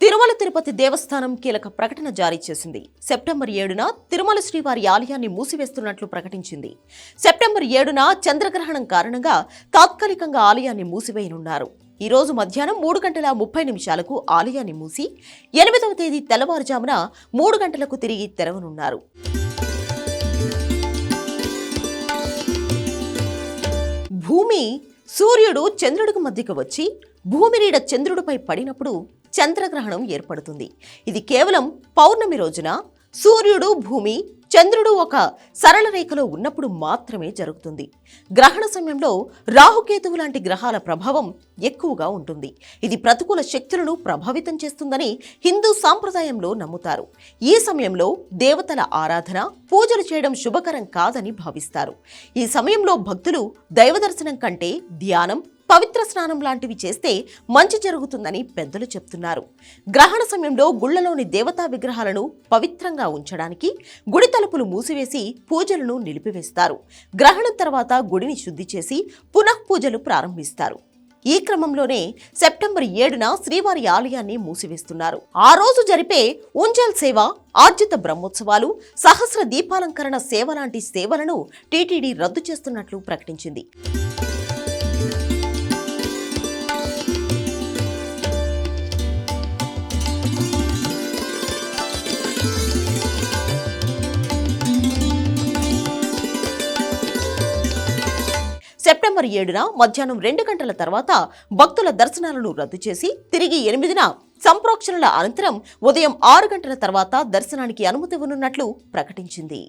తిరుమల తిరుపతి దేవస్థానం కీలక ప్రకటన జారీ చేసింది. సెప్టెంబర్ ఏడున తిరుమల శ్రీవారి ఆలయాన్ని మూసివేస్తున్నట్లు ప్రకటించింది. సెప్టెంబర్ ఏడున చంద్రగ్రహణం కారణంగా తాత్కాలికంగా ఆలయాన్ని మూసివేయనున్నారు. ఈ రోజు మధ్యాహ్నం మూడు గంటల ముప్పై నిమిషాలకు ఆలయాన్ని మూసి ఎనిమిదవ తేదీ తెల్లవారుజామున మూడు గంటలకు తిరిగి తెరవనున్నారు. భూమి సూర్యుడు చంద్రుడికి మధ్యకు వచ్చి భూమి నీడ చంద్రుడిపై పడినప్పుడు చంద్రగ్రహణం ఏర్పడుతుంది. ఇది కేవలం పౌర్ణమి రోజున సూర్యుడు భూమి చంద్రుడు ఒక సరళ రేఖలో ఉన్నప్పుడు మాత్రమే జరుగుతుంది. గ్రహణ సమయంలో రాహుకేతువు లాంటి గ్రహాల ప్రభావం ఎక్కువగా ఉంటుంది. ఇది ప్రతికూల శక్తులను ప్రభావితం చేస్తుందని హిందూ సాంప్రదాయంలో నమ్ముతారు. ఈ సమయంలో దేవతల ఆరాధన పూజలు చేయడం శుభకరం కాదని భావిస్తారు. ఈ సమయంలో భక్తులు దైవ దర్శనం కంటే ధ్యానం పవిత్ర స్నానం లాంటివి చేస్తే మంచి జరుగుతుందని పెద్దలు చెప్తున్నారు. గ్రహణ సమయంలో గుళ్ళలోని దేవతా విగ్రహాలను పవిత్రంగా ఉంచడానికి గుడి తలుపులు మూసివేసి పూజలను నిలిపివేస్తారు. గ్రహణం తర్వాత గుడిని శుద్ధి చేసి పునః పూజలు ప్రారంభిస్తారు. ఈ క్రమంలోనే సెప్టెంబర్ ఏడున శ్రీవారి ఆలయాన్ని మూసివేస్తున్నారు. ఆ రోజు జరిపే ఉంజల్ సేవ ఆర్జిత బ్రహ్మోత్సవాలు సహస్ర దీపాలంకరణ సేవ లాంటి సేవలను టీటీడీ రద్దు చేస్తున్నట్లు ప్రకటించింది. సెప్టెంబర్ ఏడున మధ్యాహ్నం రెండు గంటల తర్వాత భక్తుల దర్శనాలను రద్దు చేసి తిరిగి ఎనిమిదిన సంప్రోక్షణల అనంతరం ఉదయం ఆరు గంటల తర్వాత దర్శనానికి అనుమతి ఉన్నట్లు ప్రకటించింది.